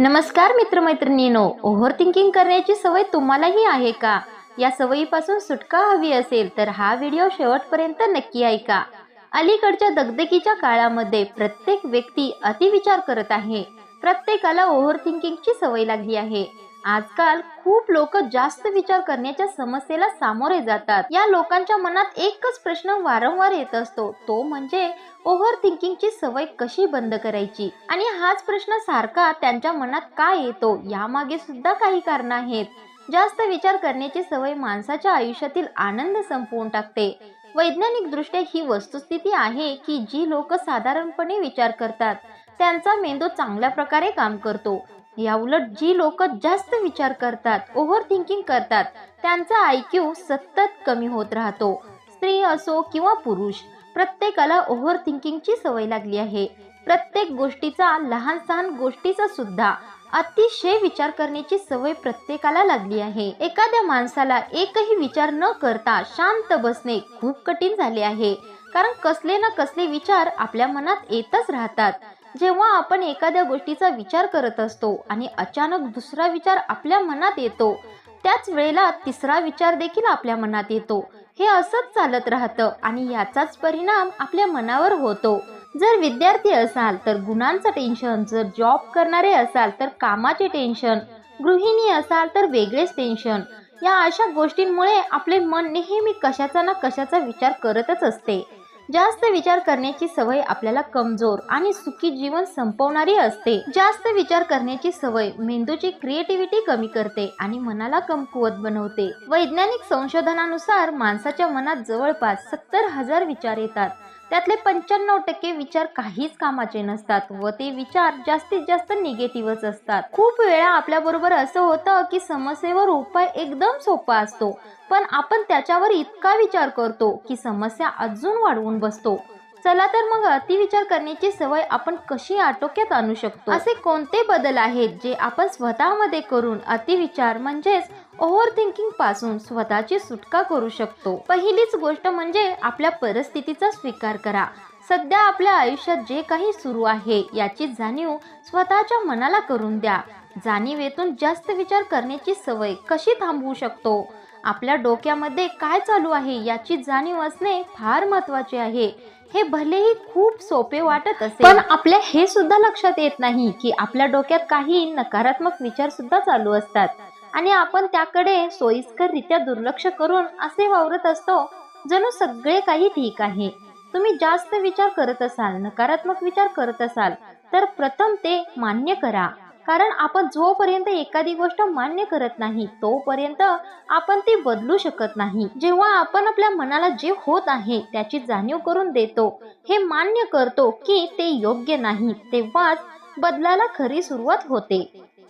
नमस्कार मित्रमैत्रिणींनो over thinking करण्याची सवय तुम्हालाही आहे का? या सवयीपासून सुटका हवी असेल तर हा व्हिडिओ शेवटपर्यंत नक्की ऐका. अलीकडच्या दगदगीच्या काळामध्ये प्रत्येक व्यक्ती अतिविचार करत आहे. प्रत्येकाला ओव्हर थिंकिंगची सवय लागली आहे. आजकाल खूप लोक जास्त विचार करण्याच्या समस्येला सामोरे जातात. या लोकांच्या मनात एकच प्रश्न वारंवार येत असतो. तो म्हणजे ओव्हर थिंकिंगची सवय कशी बंद करायची? आणि हाच प्रश्न सारखा त्यांच्या मनात का येतो? यामागे सुद्धा काही कारण आहेत. जास्त विचार करण्याची सवय माणसाच्या आयुष्यातील आनंद संपवून टाकते. वैज्ञानिक दृष्ट्या ही वस्तुस्थिती आहे की जी लोक साधारणपणे विचार करतात. त्यांचा मेंदू चांगल्या प्रकारे काम करतो. याउलट जी लोक जास्त विचार करतात ओव्हर थिंकिंग करतात त्यांचा आय क्यू सतत कमी होत राहतो. स्त्री असो किंवा पुरुष प्रत्येकाला ओव्हर थिंकिंगची सवय लागली आहे. प्रत्येक गोष्टीचा लहान सहान गोष्टीचा सुद्धा अतिशय विचार करण्याची सवय प्रत्येकाला लागली आहे. एखाद्या माणसाला एकही विचार न करता शांत बसणे खूप कठीण झाले आहे. कारण कसले ना कसले विचार आपल्या मनात येतच राहतात. जेव्हा आपण एखाद्या गोष्टीचा विचार करत असतो आणि अचानक दुसरा विचार आपल्या मनात येतो त्याच वेळेला तिसरा विचार देखील आपल्या मनात येतो. हे असंच चालत राहतं आणि याचाच परिणाम आपल्या मनावर होतो. जर विद्यार्थी असाल तर गुणांचं टेन्शन जर जॉब करणारे असाल तर कामाचे टेन्शन गृहिणी असाल तर वेगळेच टेन्शन. या अशा गोष्टींमुळे आपले मन नेहमी कशाचा ना कशाचा विचार करतच असते. जास्त विचार करण्याची सवय आपल्याला कमजोर आणि सुखी जीवन संपवणारी असते. जास्त विचार करण्याची सवय मेंदूची क्रिएटिव्हिटी कमी करते आणि मनाला कमकुवत बनवते. वैज्ञानिक संशोधनानुसार माणसाच्या मनात जवळपास सत्तर हजार विचार येतात. त्यातले पंच्याण्णव टक्के विचार काहीच कामाचे नसतात व ते विचार जास्तीत जास्त निगेटिव्हच असतात. खूप वेळा आपल्या बरोबर असं होतं की समस्येवर उपाय एकदम सोपा असतो पण आपण त्याच्यावर इतका विचार करतो की समस्या अजून वाढवून बसतो. चला तर मग अतिविचार करण्याची सवय आपण कशी आटोक्यात आणू शकतो? असे कोणते बदल आहेत जे आपण स्वतःमध्ये करून अतिविचार म्हणजेच ओव्हर थिंकिंगपासून स्वतःची सुटका करू शकतो? पहिलीच गोष्ट म्हणजे आपल्या परिस्थितीचा स्वीकार करा. सध्या आपल्या आयुष्यात जे काही सुरू आहे याची जाणीव स्वतःच्या मनाला करून द्या. जाणीवेतून जास्त विचार करण्याची सवय कशी थांबवू शकतो? आपल्या डोक्यामध्ये काय चालू आहे याची जाणीव असणे फार महत्त्वाचे आहे. हे भलेही खूप सोपे वाटत असेल. पण आपल्या हे सुद्धा लक्षात येत नाही की आपल्या डोक्यात काही नकारात्मक विचार सुद्धा चालू असतात. आणि आपण त्याकडे सोयीस्कररित्या दुर्लक्ष करून असे वावरत असतो जणू सगळे काही ठीक आहे. तुम्ही जास्त विचार करत असाल नकारात्मक विचार करत असाल तर प्रथम ते मान्य करा. कारण आपण जोपर्यंत एखादी गोष्ट मान्य करत नाही तोपर्यंत आपण ती बदलू शकत नाही. जेव्हा आपण आपल्या मनाला जे होत आहे त्याची जाणीव करून देतो हे मान्य करतो की ते योग्य नाही तेव्हाच बदलाला खरी सुरुवात होते.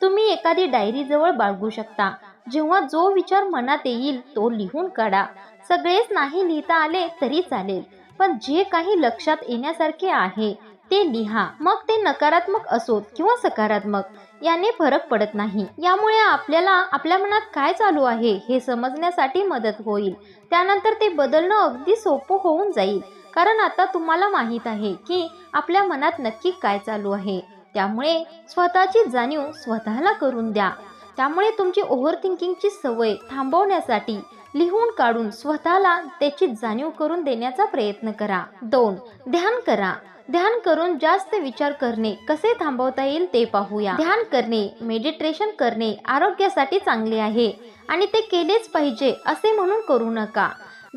तुम्ही एखादी डायरी जवळ बाळगू शकता. जेव्हा जो विचार मनात येईल तो लिहून काढा. सगळेच नाही लिहिता आले तरी चालेल. पण जे काही लक्षात येण्यासारखे आहे ते लिहा. मग ते नकारात्मक असोत किंवा सकारात्मक. याने फरक पडत नाही. यामुळे आपल्याला आपल्या मनात काय चालू आहे हे समजण्यासाठी मदत होईल. त्यानंतर ते बदलणं अगदी सोपं होऊन जाईल. कारण आता तुम्हाला माहीत आहे की आपल्या मनात नक्की काय चालू आहे. त्यामुळे स्वतःची जाणीव स्वतःला करून द्या. त्यामुळे तुमची ओव्हर थिंकिंगची सवय थांबवण्यासाठी लिहून काढून स्वतःला त्याची जाणीव करून देण्याचा प्रयत्न करा. दोन ध्यान करा. ध्यान करून जास्त विचार करणे कसे थांबवता येईल ते पाहूया. ध्यान करणे मेडिटेशन करणे आरोग्यासाठी चांगले आहे आणि ते केलेच पाहिजे असे म्हणून करू नका.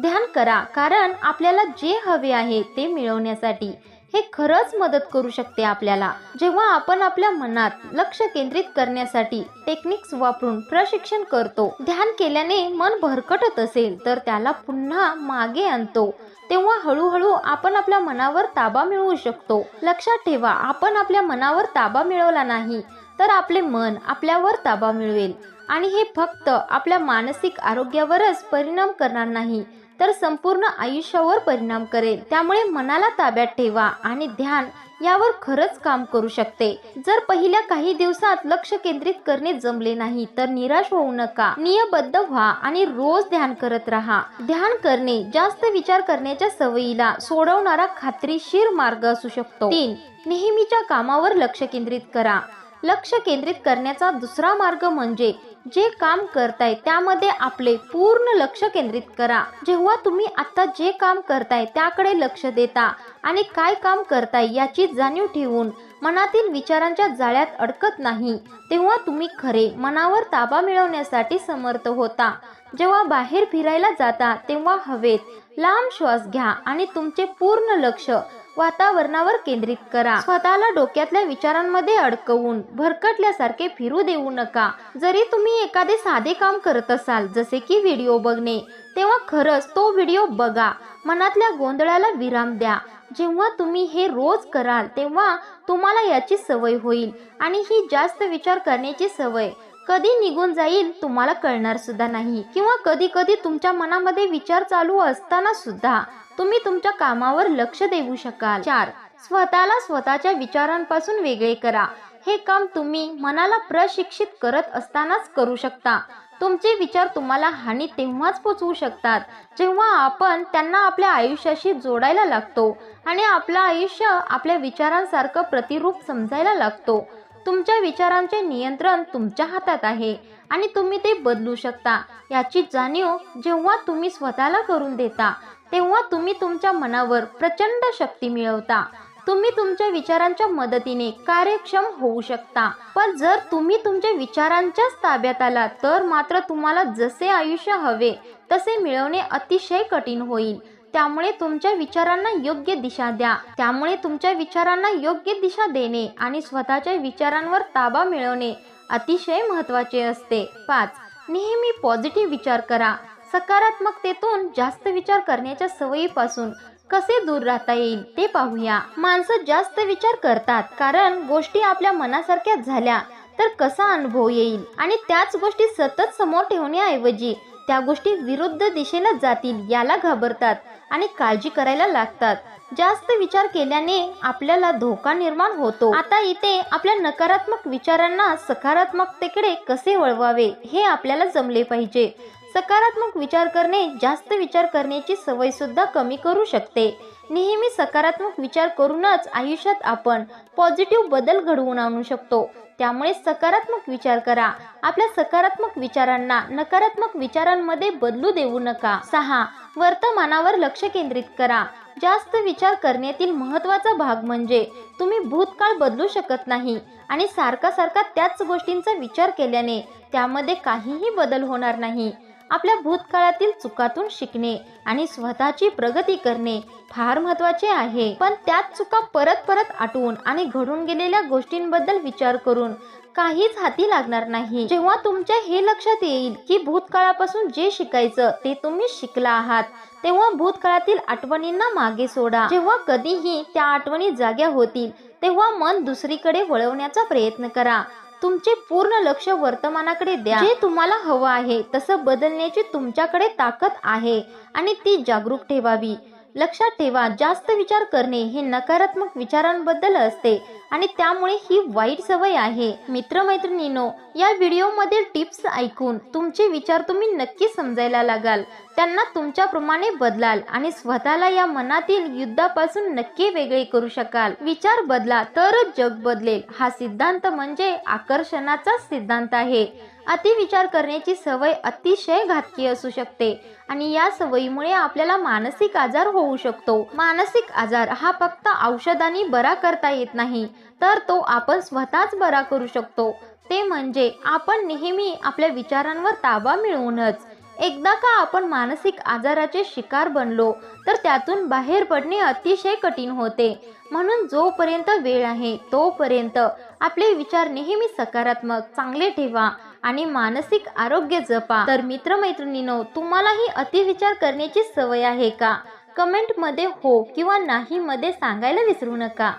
ध्यान करा कारण आपल्याला जे हवे आहे ते मिळवण्यासाठी हे खरंच मदत करू शकते आपल्याला. जेव्हा आपण आपल्या मनात लक्ष केंद्रित करण्यासाठी टेक्निक्स वापरून प्रशिक्षण करतो ध्यान केल्याने मन भरकटत असेल तर त्याला पुन्हा मागे आणतो. तेव्हा हळूहळू आपण आपल्या मनावर ताबा मिळवू शकतो. लक्षात ठेवा आपण आपल्या मनावर ताबा मिळवला नाही तर आपले मन आपल्यावर ताबा मिळवेल. आणि हे फक्त आपल्या मानसिक आरोग्यावरच परिणाम करणार नाही. तर संपूर्ण आयुष्यावर परिणाम करेल. त्यामुळे मनाला ताब्यात ठेवा आणि ध्यान यावर खरंच काम करू शकते. जर पहिल्या काही दिवसात लक्ष केंद्रित करणे जमले नाही तर निराश होऊ नका. नियबद्ध व्हा आणि रोज ध्यान करत राहा. ध्यान करणे जास्त विचार करण्याच्या सवयीला सोडवणारा खात्रीशीर मार्ग असू शकतो. तीन नेहमीच्या कामावर लक्ष केंद्रित करा. लक्ष केंद्रित करण्याचा दुसरा मार्ग म्हणजे जे काम करताय त्यामध्ये आपले पूर्ण लक्ष केंद्रित करा. जेव्हा तुम्ही आता जे काम करताय त्याकडे लक्ष देता आणि काय काम करताय याची जाणीव ठेवून मनातील विचारांच्या जाळ्यात अडकत नाही तेव्हा तुम्ही खरे मनावर ताबा मिळवण्यासाठी समर्थ होता. जेव्हा बाहेर फिरायला जाता तेव्हा हवेत लांब श्वास घ्या आणि तुमचे पूर्ण लक्ष वातावरणावर केंद्रित करा. स्वतःला डोक्यातल्या विचारांमध्ये अडकवून भरकटल्यासारखे फिरू देऊ नका. जरी तुम्ही एखादे साधे काम करत असाल जसे की व्हिडिओ बघणे तेव्हा खरंच तो व्हिडिओ बघा. मनातल्या गोंधळाला विराम द्या. जेव्हा तुम्ही हे रोज कराल तेव्हा तुम्हाला याची सवय होईल आणि ही जास्त विचार करण्याची सवय. कधी निघून जाईल तुम्हाला कळणार सुद्धा नाही. किंवा कधी कधी तुमच्या मनामध्ये विचार चालू असताना सुद्धा. तुम्ही तुमच्या कामावर लक्ष देऊ शकाल. चार स्वतःला स्वतःच्या विचारांपासून वेगळे करा. हे काम तुम्ही मनाला प्रशिक्षित करत असतानाच करू शकता. तुमचे विचार तुम्हाला हानी तेव्हाच पोचवू शकतात जेव्हा आपण त्यांना आपल्या आयुष्याशी जोडायला लागतो आणि आपलं आयुष्य आपल्या विचारांसारखं प्रतिरूप समजायला लागतो. तुमच्या विचारांचे नियंत्रण तुमच्या हातात आहे आणि तुम्ही ते बदलू शकता. याची जाणीव जेव्हा तुम्ही स्वतःला करून देता तेव्हा तुम्ही तुमच्या मनावर प्रचंड शक्ती मिळवता. तुम्ही तुमच्या विचारांच्या मदतीने कार्यक्षम होऊ शकता. पण जर तुम्ही तुमच्या विचारांच्याच ताब्यात आला तर मात्र तुम्हाला जसे आयुष्य हवे तसे मिळवणे अतिशय कठीण होईल. त्यामुळे तुमच्या विचारांना योग्य दिशा द्या. त्यामुळे तुमच्या विचारांना योग्य दिशा देणे आणि स्वतःच्या विचारांवर ताबा मिळवणे अतिशय महत्त्वाचे असते. पाच. नेहमी पॉझिटिव्ह विचार करा. सकारात्मकतेतून जास्त विचार करण्याच्या सवयीपासून कसे दूर राहता येईल ते पाहूया. माणसं जास्त विचार करतात कारण गोष्टी आपल्या मनासारख्या झाल्या तर कसा अनुभव येईल? आणि त्याच गोष्टी सतत समोर ठेवण्याऐवजी त्या गोष्टी विरुद्ध दिशेला जातील याला घाबरतात आणि काळजी करायला लागतात. जास्त विचार केल्याने आपल्याला धोका निर्माण होतो. आता इथे आपल्या नकारात्मक विचारांना सकारात्मकतेकडे कसे वळवावे हे आपल्याला जमले पाहिजे. सकारात्मक विचार करणे जास्त विचार करण्याची सवय सुद्धा कमी करू शकते. नेहमी सकारात्मक विचार करूनच आयुष्यात आपण पॉझिटिव्ह बदल घडवून आणू शकतो. त्यामुळे सकारात्मक विचार करा. आपल्या सकारात्मक विचारांना नकारात्मक विचारांमध्ये बदलू देऊ नका. सहा. वर्तमानावर लक्ष केंद्रित करा. जास्त विचार करण्यातील महत्त्वाचा भाग म्हणजे तुम्ही भूतकाळ बदलू शकत नाही आणि सारखा सारखा त्याच गोष्टींचा विचार केल्याने त्यामध्ये काहीही बदल होणार नाही. आपल्या भूतकाळातील चुकातून शिकणे आणि स्वतःची प्रगती करणे फार महत्त्वाचे आहे. पण त्याच चुका परत परत आठवून आणि घडून गेलेल्या गोष्टींबद्दल विचार करून काहीच हाती लागणार नाही. जेव्हा तुमच्या हे लक्षात येईल की भूतकाळापासून जे शिकायचं ते तुम्ही शिकला आहात तेव्हा भूतकाळातील आठवणींना मागे सोडा. जेव्हा कधीही त्या आठवणी जाग्या होतील तेव्हा मन दुसरीकडे वळवण्याचा प्रयत्न करा. तुमचे पूर्ण लक्ष वर्तमानाकडे द्या. जे तुम्हाला हवं आहे तसं बदलण्याची तुमच्याकडे ताकद आहे आणि ती जागरूक ठेवावी. लक्षात ठेवा जास्त विचार करणे हे नकारात्मक विचारांबद्दल असते आणि त्यामुळे ही वाईट सवय आहे. मित्रमैत्रिणींनो या व्हिडिओमधील टिप्स ऐकून तुमचे विचार तुम्ही नक्की समजायला लागाल. त्यांना तुमच्याप्रमाणे बदलाल आणि स्वतःला या मनातील युद्धापासून नक्की वेगळे करू शकाल. विचार बदला तरच जग बदलेल. हा सिद्धांत म्हणजे आकर्षणाचा सिद्धांत आहे. अतिविचार करण्याची सवय अतिशय घातकी असू शकते. आणि या सवयीमुळे आपल्याला मानसिक आजार होऊ शकतो. मानसिक आजार हा फक्त औषधांनी बरा करता येत नाही तर तो आपण स्वतःच बरा करू शकतो. ते म्हणजे आपण नेहमी आपल्या विचारांवर ताबा मिळवूनच. एकदा का आपण मानसिक आजाराचे शिकार बनलो तर त्यातून बाहेर पडणे अतिशय कठीण होते. म्हणून जोपर्यंत वेळ आहे तोपर्यंत आपले विचार नेहमी सकारात्मक चांगले ठेवा. आणि मानसिक आरोग्य जपा. तर मित्रमैत्रिणीनो तुम्हालाही अतिविचार करण्याची सवय आहे का? कमेंटमध्ये हो किंवा नाही मध्ये सांगायला विसरू नका.